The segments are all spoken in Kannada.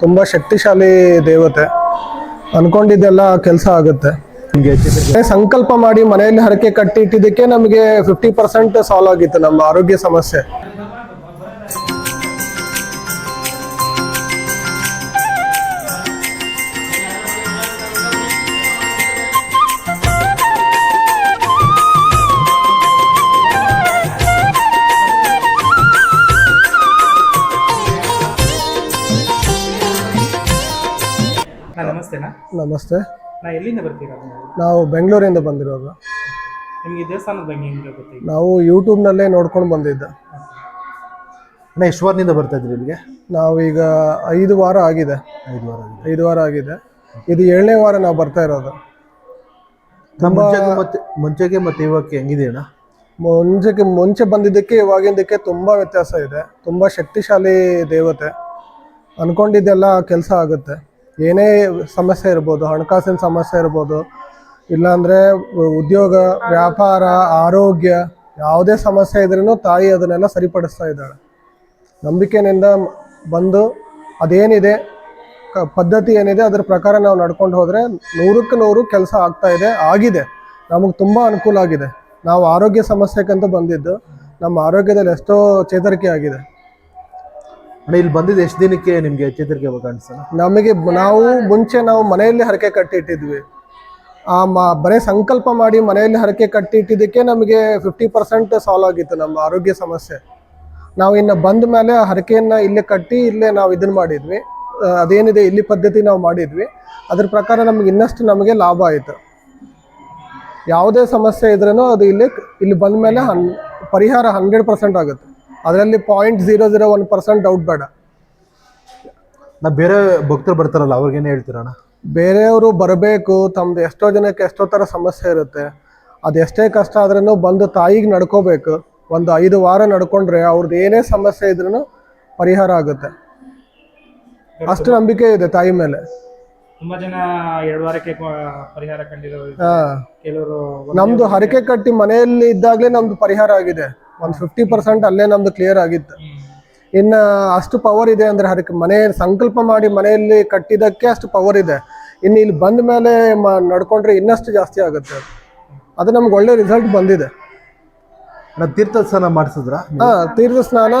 ತುಂಬ ಶಕ್ತಿಶಾಲಿ ದೇವತೆ. ಅನ್ಕೊಂಡಿದ್ದೆಲ್ಲ ಕೆಲಸ ಆಗುತ್ತೆ. ಸಂಕಲ್ಪ ಮಾಡಿ ಮನೆಯಲ್ಲಿ ಹರಕೆ ಕಟ್ಟಿ ಇಟ್ಟಿದ್ದಕ್ಕೆ ನಮಗೆ ಫಿಫ್ಟಿ ಪರ್ಸೆಂಟ್ ಸಾಲ್ವ್ ಆಗಿತ್ತು ನಮ್ಮ ಆರೋಗ್ಯ ಸಮಸ್ಯೆ. ನಮಸ್ತೆನಾ? ನಮಸ್ತೆ. ನಾ ಎಲ್ಲಿಂದ ಬರ್ತೀರಾ ನೀವು? ಬೆಂಗಳೂರಿಂದ ಬಂದಿರೋದು. ನಿಮಗೆ ದೇವಸ್ಥಾನದ ಬಗ್ಗೆ ಹೆಂಗೆ ನಾವು ಯೂಟ್ಯೂಬ್ನಲ್ಲೇ ನೋಡ್ಕೊಂಡು ಬಂದಿದ್ದೆ. ಅಣ್ಣ ಎಷ್ಟು ವಾರದಿಂದ ಬರ್ತಾ ಇದ್ರಿ ಇಲ್ಲಿಗೆ? ನಾವೀಗ ಐದು ವಾರ ಆಗಿದೆ. ಐದು ವಾರ ಆಗಿದೆ. ಐದು ವಾರ ಆಗಿದೆ. ಇದು ಏಳನೇ ವಾರ ನಾವು ಬರ್ತಾ ಇರೋದು. ನಮ್ಮ ಮುಂಚೆಗೆ ಮತ್ತೆ ಮುಂಚೆಗೆ ಮತ್ತೆ ಇವಕ್ಕೆ ಹೆಂಗಿದೆ ಅಣ್ಣ? ಮುಂಚೆಗೆ ಮುಂಚೆ ಬಂದಿದ್ದಕ್ಕೆ ಇವಾಗಿಂದಕ್ಕೆ ತುಂಬ ವ್ಯತ್ಯಾಸ ಇದೆ. ತುಂಬ ಶಕ್ತಿಶಾಲಿ ದೇವತೆ. ಅನ್ಕೊಂಡಿದ್ದೆಲ್ಲ ಕೆಲಸ ಆಗುತ್ತೆ. ಏನೇ ಸಮಸ್ಯೆ ಇರ್ಬೋದು, ಹಣಕಾಸಿನ ಸಮಸ್ಯೆ ಇರ್ಬೋದು, ಇಲ್ಲಾಂದರೆ ಉದ್ಯೋಗ, ವ್ಯಾಪಾರ, ಆರೋಗ್ಯ, ಯಾವುದೇ ಸಮಸ್ಯೆ ಇದ್ರೂ ತಾಯಿ ಅದನ್ನೆಲ್ಲ ಸರಿಪಡಿಸ್ತಾ ಇದ್ದಾಳೆ. ನಂಬಿಕೆಯಿಂದ ಬಂದು ಅದೇನಿದೆ ಪದ್ಧತಿ ಏನಿದೆ, ಅದ್ರ ಪ್ರಕಾರ ನಾವು ನಡ್ಕೊಂಡು ಹೋದರೆ ನೂರಕ್ಕೆ ನೂರು ಕೆಲಸ ಆಗ್ತಾ ಇದೆ, ಆಗಿದೆ. ನಮಗೆ ತುಂಬ ಅನುಕೂಲ ಆಗಿದೆ. ನಾವು ಆರೋಗ್ಯ ಸಮಸ್ಯೆಗಂತ ಬಂದಿದ್ದು, ನಮ್ಮ ಆರೋಗ್ಯದಲ್ಲಿ ಎಷ್ಟೋ ಚೇತರಿಕೆ ಆಗಿದೆ. ಇಲ್ಲಿ ಬಂದಿದ್ದು ಎಷ್ಟು ದಿನಕ್ಕೆ ನಿಮಗೆ ಚಿತ್ರಕ್ಕೆ ಕಾಣಿಸ್ತಾನ ನಮಗೆ ನಾವು ಮುಂಚೆ ನಾವು ಮನೆಯಲ್ಲಿ ಹರಕೆ ಕಟ್ಟಿಟ್ಟಿದ್ವಿ. ಆ ಮ, ಬರೀ ಸಂಕಲ್ಪ ಮಾಡಿ ಮನೆಯಲ್ಲಿ ಹರಕೆ ಕಟ್ಟಿಟ್ಟಿದ್ದಕ್ಕೆ ನಮಗೆ ಫಿಫ್ಟಿ ಪರ್ಸೆಂಟ್ ಸಾಲ್ವ್ ಆಗಿತ್ತು ನಮ್ಮ ಆರೋಗ್ಯ ಸಮಸ್ಯೆ. ನಾವು ಇನ್ನು ಬಂದ ಮೇಲೆ ಆ ಹರಕೆಯನ್ನು ಇಲ್ಲೇ ಕಟ್ಟಿ ಇಲ್ಲೇ ನಾವು ಇದನ್ನ ಮಾಡಿದ್ವಿ. ಅದೇನಿದೆ, ಇಲ್ಲಿ ಪದ್ಧತಿ ನಾವು ಮಾಡಿದ್ವಿ. ಅದ್ರ ಪ್ರಕಾರ ನಮ್ಗೆ ಇನ್ನಷ್ಟು ನಮಗೆ ಲಾಭ ಆಯಿತು. ಯಾವುದೇ ಸಮಸ್ಯೆ ಇದ್ರೂ ಅದು ಇಲ್ಲಿ ಇಲ್ಲಿ ಬಂದ ಮೇಲೆ ಹನ್, ಪರಿಹಾರ ಹಂಡ್ರೆಡ್ ಪರ್ಸೆಂಟ್ ಆಗುತ್ತೆ. ಅದರಲ್ಲಿ point zero zero one percent doubt ಬೇಡ. ನಾ ಬೇರೆ ಭಕ್ತರು ಬರ್ತಾರಲ್ಲ ಅವ್ರಿಗೇನು ಹೇಳ್ತೀರಣ್ಣ ಬೇರೆಯವರು ಬರಬೇಕು ತಮ್ದು ಎಷ್ಟೋ ಜನಕ್ಕೆ ಎಷ್ಟೋ ಥರ ಸಮಸ್ಯೆ ಇರುತ್ತೆ. ಅದು ಎಷ್ಟೇ ಕಷ್ಟ ಆದ್ರೂ ಬಂದು ತಾಯಿಗೆ ನಡ್ಕೋಬೇಕು. ಒಂದು ಐದು ವಾರ ನಡ್ಕೊಂಡ್ರೆ ಅವ್ರದ್ದು ಏನೇ ಸಮಸ್ಯೆ ಇದ್ರೂ ಪರಿಹಾರ ಆಗುತ್ತೆ. ಅಷ್ಟು ನಂಬಿಕೆ ಇದೆ ತಾಯಿ ಮೇಲೆ. ತುಂಬಾ ಜನ ಎರಡು ವಾರಕ್ಕೆ ಪರಿಹಾರ ಕಂಡಿರೋ ಹಾ. ಕೆಲವರು ನಮ್ದು ಹರಕೆ ಕಟ್ಟಿ ಮನೆಯಲ್ಲಿ ಇದ್ದಾಗಲೇ ನಮ್ದು ಪರಿಹಾರ ಆಗಿದೆ. ಒಂದು ಫಿಫ್ಟಿ ಪರ್ಸೆಂಟ್ ಅಲ್ಲೇ ನಮ್ದು ಕ್ಲಿಯರ್ ಆಗಿತ್ತು. ಇನ್ನ ಅಷ್ಟು ಪವರ್ ಇದೆ ಅಂದ್ರೆ ಹರಕೆ ಮನೆ ಸಂಕಲ್ಪ ಮಾಡಿ ಮನೆಯಲ್ಲಿ ಕಟ್ಟಿದ್ದಕ್ಕೆ ಅಷ್ಟು ಪವರ್ ಇದೆ. ಇನ್ನು ಇಲ್ಲಿ ಬಂದ ಮೇಲೆ ಮ ನಡ್ಕೊಂಡ್ರೆ ಇನ್ನಷ್ಟು ಜಾಸ್ತಿ ಆಗುತ್ತೆ. ಅದು. ನಮ್ಗೆ ಒಳ್ಳೆ ರಿಸಲ್ಟ್ ಬಂದಿದೆ. ತೀರ್ಥ ಸ್ನಾನ ಮಾಡಿಸಿದ್ರ? ಹಾ ತೀರ್ಥ ಸ್ನಾನ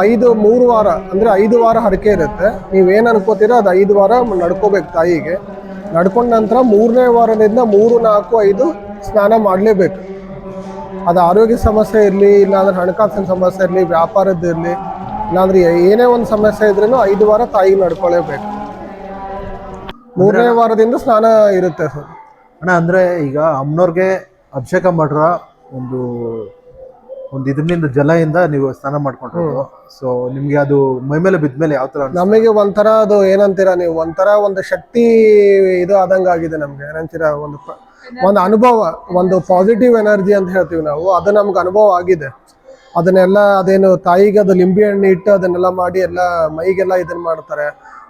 ಐದು ಮೂರು ವಾರ ಅಂದ್ರೆ ಐದು ವಾರ ಹರಕೆ ಇರುತ್ತೆ. ನೀವೇನು ಅನ್ಕೋತೀರ ಅದು ಐದು ವಾರ ನಡ್ಕೋಬೇಕು ತಾಯಿಗೆ. ನಡ್ಕೊಂಡ ನಂತರ ಮೂರನೇ ವಾರದಿಂದ ಮೂರು ನಾಲ್ಕು ಐದು ಸ್ನಾನ ಮಾಡಲೇಬೇಕು. ಅದು ಆರೋಗ್ಯ ಸಮಸ್ಯೆ ಇರಲಿ ಇಲ್ಲಾಂದ್ರೆ ಹಣಕಾಸಿನ ಸಮಸ್ಯೆ ಇರಲಿ ವ್ಯಾಪಾರದ್ದು ಇರಲಿ ಇಲ್ಲಾಂದ್ರೆ ಏನೇ ಒಂದು ಸಮಸ್ಯೆ ಇದ್ರೂ ಐದು ವಾರ ತಾಯಿ ನಡ್ಕೊಳ್ಳೇಬೇಕು ಮೂರನೇ ವಾರದಿಂದ ಸ್ನಾನ ಇರುತ್ತೆ ಸರ್. ಅಣ್ಣ ಅಂದ್ರೆ ಈಗ ಅಮ್ಮನವ್ರಿಗೆ ಅಭಿಷೇಕ ಮಾಡ್ರ ಒಂದು ಒಂದು ಇದರಿಂದ ಜಲದಿಂದ ನೀವು ಸ್ನಾನ ಮಾಡ್ಕೊಂಡ್ರು ಸೊ ನಿಮ್ಗೆ ಅದು ಮೈ ಮೇಲೆ ಬಿದ್ಮೇಲೆ ಯಾವ ತರ ನಮಗೆ ಒಂಥರ ಅದು ಏನಂತೀರಾ ನೀವು? ಒಂಥರ ಒಂದು ಶಕ್ತಿ ಇದು ಆದಂಗ ಆಗಿದೆ ನಮ್ಗೆ. ಏನಂತೀರಾ? ಒಂದು ಒಂದು ಅನುಭವ ಒಂದು ಪಾಸಿಟಿವ್ ಎನರ್ಜಿ ಅಂತ ಹೇಳ್ತೀವಿ ನಾವು. ಅದು ನಮ್ಗೆ ಅನುಭವ ಆಗಿದೆ. ಅದನ್ನೆಲ್ಲ ಅದೇನು ತಾಯಿಗೆ ಅದು ಲಿಂಬೆ ಹಣ್ಣು ಇಟ್ಟು ಅದನ್ನೆಲ್ಲ ಮಾಡಿ ಎಲ್ಲ ಮೈಗೆಲ್ಲ ಇದನ್ನ ಮಾಡ್ತಾರೆ.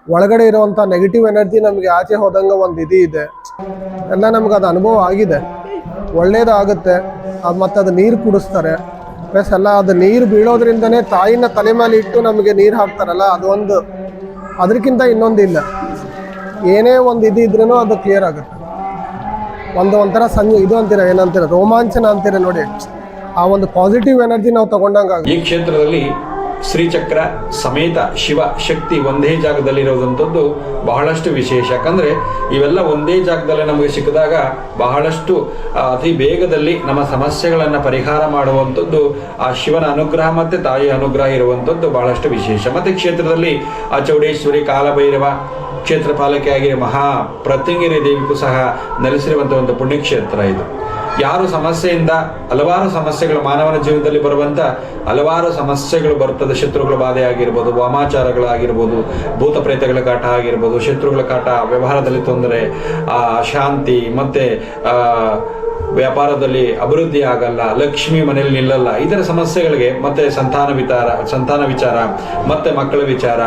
ಒಳಗಡೆ ಇರುವಂತ ನೆಗೆಟಿವ್ ಎನರ್ಜಿ ನಮ್ಗೆ ಆಚೆ ಹೋದಂಗ ಒಂದು ಇದು ಇದೆ. ಎಲ್ಲ ನಮ್ಗೆ ಅದು ಅನುಭವ ಆಗಿದೆ. ಒಳ್ಳೇದಾಗುತ್ತೆ. ಅದು ಮತ್ತೆ ಅದು ನೀರು ಕುಡಿಸ್ತಾರೆ. ಪ್ಲಸ್ ಎಲ್ಲ ಅದು ನೀರು ಬೀಳೋದ್ರಿಂದನೇ ತಾಯಿನ ತಲೆ ಮೇಲೆ ಇಟ್ಟು ನಮಗೆ ನೀರು ಹಾಕ್ತಾರಲ್ಲ ಅದೊಂದು ಅದಕ್ಕಿಂತ ಇನ್ನೊಂದಿಲ್ಲ. ಏನೇ ಒಂದು ಇದು ಇದ್ರೂ ಅದು ಕ್ಲಿಯರ್ ಆಗುತ್ತೆ. ಒಂದು ಒಂಥರ ಸಂಜೆ, ಇದು ಅಂತೀರ, ಏನಂತೀರ, ರೋಮಾಂಚನ ಅಂತೀರ ನೋಡಿ. ಆ ಒಂದು ಪಾಸಿಟಿವ್ ಎನರ್ಜಿ ನಾವು ತಗೊಂಡಂಗೆ ಈ ಕ್ಷೇತ್ರದಲ್ಲಿ ಶ್ರೀಚಕ್ರ ಸಮೇತ ಶಿವ ಶಕ್ತಿ ಒಂದೇ ಜಾಗದಲ್ಲಿರೋದಂಥದ್ದು ಬಹಳಷ್ಟು ವಿಶೇಷ. ಯಾಕಂದರೆ ಇವೆಲ್ಲ ಒಂದೇ ಜಾಗದಲ್ಲಿ ನಮಗೆ ಸಿಕ್ಕಿದಾಗ ಬಹಳಷ್ಟು ಅತಿ ಬೇಗದಲ್ಲಿ ನಮ್ಮ ಸಮಸ್ಯೆಗಳನ್ನು ಪರಿಹಾರ ಮಾಡುವಂಥದ್ದು, ಆ ಶಿವನ ಅನುಗ್ರಹ ಮತ್ತೆ ತಾಯಿಯ ಅನುಗ್ರಹ ಇರುವಂಥದ್ದು ಬಹಳಷ್ಟು ವಿಶೇಷ. ಮತ್ತೆ ಕ್ಷೇತ್ರದಲ್ಲಿ ಆ ಚೌಡೇಶ್ವರಿ ಕಾಲಭೈರವ ಕ್ಷೇತ್ರ ಪಾಲಕಿಯಾಗಿ ಮಹಾ ಪ್ರತಿಂಗಿರಿ ದೇವಿಗೂ ಸಹ ನೆಲೆಸಿರುವಂಥ ಒಂದು ಪುಣ್ಯಕ್ಷೇತ್ರ ಇದು. ಯಾರು ಸಮಸ್ಯೆಯಿಂದ ಹಲವಾರು ಸಮಸ್ಯೆಗಳು ಮಾನವನ ಜೀವನದಲ್ಲಿ ಬರುವಂತ ಹಲವಾರು ಸಮಸ್ಯೆಗಳು ಬರುತ್ತದೆ. ಶತ್ರುಗಳ ಬಾಧೆ ಆಗಿರ್ಬೋದು ವಾಮಾಚಾರಗಳಾಗಿರ್ಬೋದು, ಭೂತ ಪ್ರೇತಗಳ ಕಾಟ ಆಗಿರ್ಬೋದು, ಶತ್ರುಗಳ ಕಾಟ, ವ್ಯವಹಾರದಲ್ಲಿ ತೊಂದರೆ, ಆ, ಶಾಂತಿ, ಮತ್ತೆ ವ್ಯಾಪಾರದಲ್ಲಿ ಅಭಿವೃದ್ಧಿ ಆಗಲ್ಲ, ಲಕ್ಷ್ಮಿ ಮನೆಯಲ್ಲಿ ನಿಲ್ಲಲ್ಲ ಇದರ ಸಮಸ್ಯೆಗಳಿಗೆ ಮತ್ತೆ ಸಂತಾನ ವಿಚಾರ ಸಂತಾನ ವಿಚಾರ, ಮತ್ತೆ ಮಕ್ಕಳ ವಿಚಾರ,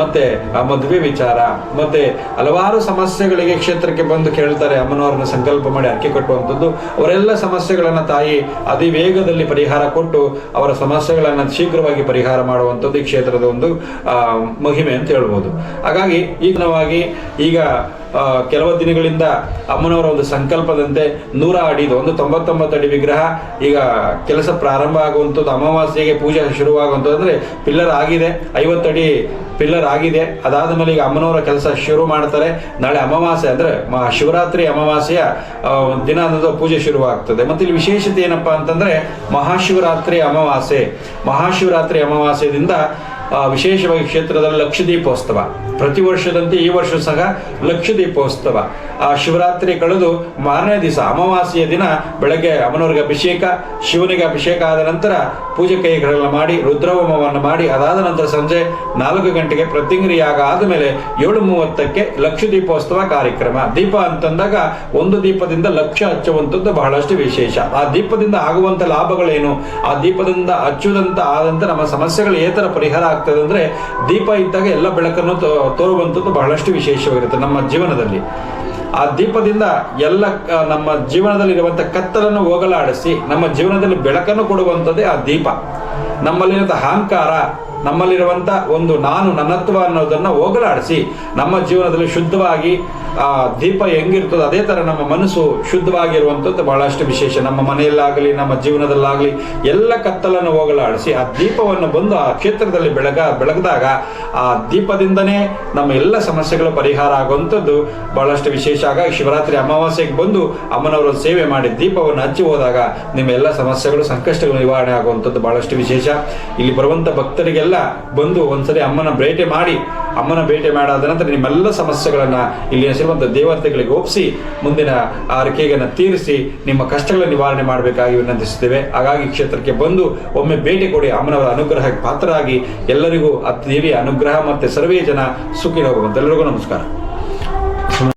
ಮತ್ತೆ ಮದುವೆ ವಿಚಾರ, ಮತ್ತೆ ಹಲವಾರು ಸಮಸ್ಯೆಗಳಿಗೆ ಕ್ಷೇತ್ರಕ್ಕೆ ಬಂದು ಕೇಳ್ತಾರೆ ಅಮ್ಮನವರನ್ನ ಸಂಕಲ್ಪ ಮಾಡಿ ಅಕ್ಕಿ ಕಟ್ಟುವಂಥದ್ದು. ಅವರೆಲ್ಲ ಸಮಸ್ಯೆಗಳನ್ನು ತಾಯಿ ಅತಿ ವೇಗದಲ್ಲಿ ಪರಿಹಾರ ಕೊಟ್ಟು ಅವರ ಸಮಸ್ಯೆಗಳನ್ನು ಶೀಘ್ರವಾಗಿ ಪರಿಹಾರ ಮಾಡುವಂಥದ್ದು ಈ ಕ್ಷೇತ್ರದ ಒಂದು ಮಹಿಮೆ ಅಂತ ಹೇಳ್ಬೋದು. ಹಾಗಾಗಿ ಈಗನವಾಗಿ ಈಗ ಕೆಲವು ದಿನಗಳಿಂದ ಅಮ್ಮನವರ ಒಂದು ಸಂಕಲ್ಪದಂತೆ ನೂರ ಅಡಿದು ಒಂದು ತೊಂಬತ್ತೊಂಬತ್ತು ಅಡಿ ವಿಗ್ರಹ. ಈಗ ಕೆಲಸ ಪ್ರಾರಂಭ ಆಗುವಂಥದ್ದು ಅಮಾವಾಸ್ಯೆಗೆ ಪೂಜೆ ಶುರುವಾಗುವಂಥದ್ದು ಅಂದರೆ ಪಿಲ್ಲರ್ ಆಗಿದೆ ಐವತ್ತಡಿ ಪಿಲ್ಲರ್ ಆಗಿದೆ. ಅದಾದ ಮೇಲೆ ಈಗ ಅಮ್ಮನವರ ಕೆಲಸ ಶುರು ಮಾಡ್ತಾರೆ. ನಾಳೆ ಅಮಾವಾಸ್ಯೆ ಅಂದರೆ ಶಿವರಾತ್ರಿ ಅಮಾವಾಸ್ಯೆಯ ದಿನ ಅನ್ನೋದು ಪೂಜೆ ಶುರುವಾಗ್ತದೆ. ಮತ್ತು ಇಲ್ಲಿ ವಿಶೇಷತೆ ಏನಪ್ಪ ಅಂತಂದರೆ ಮಹಾಶಿವರಾತ್ರಿ ಅಮಾವಾಸ್ಯೆ. ಮಹಾಶಿವರಾತ್ರಿ ಅಮಾವಾಸ್ಯದಿಂದ ವಿಶೇಷವಾಗಿ ಕ್ಷೇತ್ರದಲ್ಲಿ ಲಕ್ಷ ದೀಪೋತ್ಸವ. ಪ್ರತಿ ವರ್ಷದಂತೆ ಈ ವರ್ಷ ಸಹ ಲಕ್ಷ ದೀಪೋತ್ಸವ. ಆ ಶಿವರಾತ್ರಿ ಕಳೆದು ಮಾರನೇ ದಿವಸ, ಅಮಾವಾಸ್ಯೆಯ ದಿನ ಬೆಳಗ್ಗೆ ಅಮ್ಮನವ್ರಿಗೆ ಅಭಿಷೇಕ, ಶಿವನಿಗೆ ಅಭಿಷೇಕ ಆದ ನಂತರ ಪೂಜೆ ಕೈಗಳೆಲ್ಲ ಮಾಡಿ, ರುದ್ರಹೋಮವನ್ನು ಮಾಡಿ, ಅದಾದ ನಂತರ ಸಂಜೆ ನಾಲ್ಕು ಗಂಟೆಗೆ ಪ್ರತಿಂಗ್ರಿಯಾಗ ಆದಮೇಲೆ ಏಳು ಮೂವತ್ತಕ್ಕೆ ಲಕ್ಷ ದೀಪೋತ್ಸವ ಕಾರ್ಯಕ್ರಮ. ದೀಪ ಅಂತಂದಾಗ ಒಂದು ದೀಪದಿಂದ ಲಕ್ಷ ಹಚ್ಚುವಂಥದ್ದು ಬಹಳಷ್ಟು ವಿಶೇಷ. ಆ ದೀಪದಿಂದ ಆಗುವಂತ ಲಾಭಗಳೇನು? ಆ ದೀಪದಿಂದ ಹಚ್ಚುವುದಂತ ಆದಂತ ನಮ್ಮ ಸಮಸ್ಯೆಗಳು ಏತರ ಪರಿಹಾರ ಆಗ್ತದೆ ಅಂದ್ರೆ ದೀಪ ಇದ್ದಾಗ ಎಲ್ಲ ಬೆಳಕನ್ನು ತೋರುವಂಥದ್ದು ಬಹಳಷ್ಟು ವಿಶೇಷವಾಗಿರುತ್ತೆ ನಮ್ಮ ಜೀವನದಲ್ಲಿ. ಆ ದೀಪದಿಂದ ಎಲ್ಲ ನಮ್ಮ ನಮ್ಮ ಜೀವನದಲ್ಲಿರುವಂಥ ಕತ್ತಲನ್ನು ಹೋಗಲಾಡಿಸಿ ನಮ್ಮ ಜೀವನದಲ್ಲಿ ಬೆಳಕನ್ನು ಕೊಡುವಂಥದ್ದೇ ಆ ದೀಪ. ನಮ್ಮಲ್ಲಿರುವಂಥ ಅಹಂಕಾರ ನಮ್ಮಲ್ಲಿರುವಂಥ ಒಂದು ನಾನು ನನ್ನತ್ವ ಅನ್ನೋದನ್ನ ಹೋಗಲಾಡಿಸಿ ನಮ್ಮ ಜೀವನದಲ್ಲಿ ಶುದ್ಧವಾಗಿ, ಆ, ದೀಪ ಹೆಂಗಿರ್ತದೆ ಅದೇ ತರ ನಮ್ಮ ಮನಸ್ಸು ಶುದ್ಧವಾಗಿರುವಂಥದ್ದು ಬಹಳಷ್ಟು ವಿಶೇಷ. ನಮ್ಮ ಮನೆಯಲ್ಲಾಗಲಿ, ನಮ್ಮ ಜೀವನದಲ್ಲಾಗಲಿ ಎಲ್ಲ ಕತ್ತಲನ್ನು ಹೋಗಲಾಡಿಸಿ ಆ ದೀಪವನ್ನು ಬಂದು ಆ ಕ್ಷೇತ್ರದಲ್ಲಿ ಬೆಳಗ, ಬೆಳಗಿದಾಗ ಆ ದೀಪದಿಂದನೇ ನಮ್ಮ ಎಲ್ಲ ಸಮಸ್ಯೆಗಳು ಪರಿಹಾರ ಆಗುವಂಥದ್ದು. ಬಹಳಷ್ಟು ವಿಶೇಷ. ಆಗ ಶಿವರಾತ್ರಿ ಅಮಾವಾಸ್ಯೆಗೆ ಬಂದು ಅಮ್ಮನವರ ಸೇವೆ ಮಾಡಿ ದೀಪವನ್ನು ಹಚ್ಚಿ ಹೋದಾಗ ನಿಮ್ಮ ಎಲ್ಲ ಸಮಸ್ಯೆಗಳು, ಸಂಕಷ್ಟಗಳು ನಿವಾರಣೆ ಆಗುವಂಥದ್ದು ಬಹಳಷ್ಟು ವಿಶೇಷ. ಇಲ್ಲಿ ಬರುವಂಥ ಭಕ್ತರಿಗೆಲ್ಲ ಬಂದು ಒಂದ್ಸರಿ ಅಮ್ಮನ ಭೇಟೆ ಮಾಡಿ, ಅಮ್ಮನ ಭೇಟಿ ಮಾಡಾದ ನಂತರ ನಿಮ್ಮೆಲ್ಲ ಸಮಸ್ಯೆಗಳನ್ನ ಇಲ್ಲಿ ಹೆಸರುವಂತ ದೇವತೆಗಳಿಗೆ ಒಪ್ಪಿಸಿ, ಮುಂದಿನ ಆರೈಕೆಗನ್ನ ತೀರಿಸಿ, ನಿಮ್ಮ ಕಷ್ಟಗಳ ನಿವಾರಣೆ ಮಾಡಬೇಕಾಗಿ ವಿನಂತಿಸುತ್ತೇವೆ. ಹಾಗಾಗಿ ಕ್ಷೇತ್ರಕ್ಕೆ ಬಂದು ಒಮ್ಮೆ ಭೇಟಿ ಕೊಡಿ ಅಮ್ಮನವರ ಅನುಗ್ರಹಕ್ಕೆ ಪಾತ್ರರಾಗಿ. ಎಲ್ಲರಿಗೂ ಆ ದೇವಿಯ ಅನುಗ್ರಹ ಮತ್ತೆ ಸರ್ವೇ ಜನ ಸುಖಿ ಹೋಗುವಂತೆಲ್ಲರಿಗೂ ನಮಸ್ಕಾರ.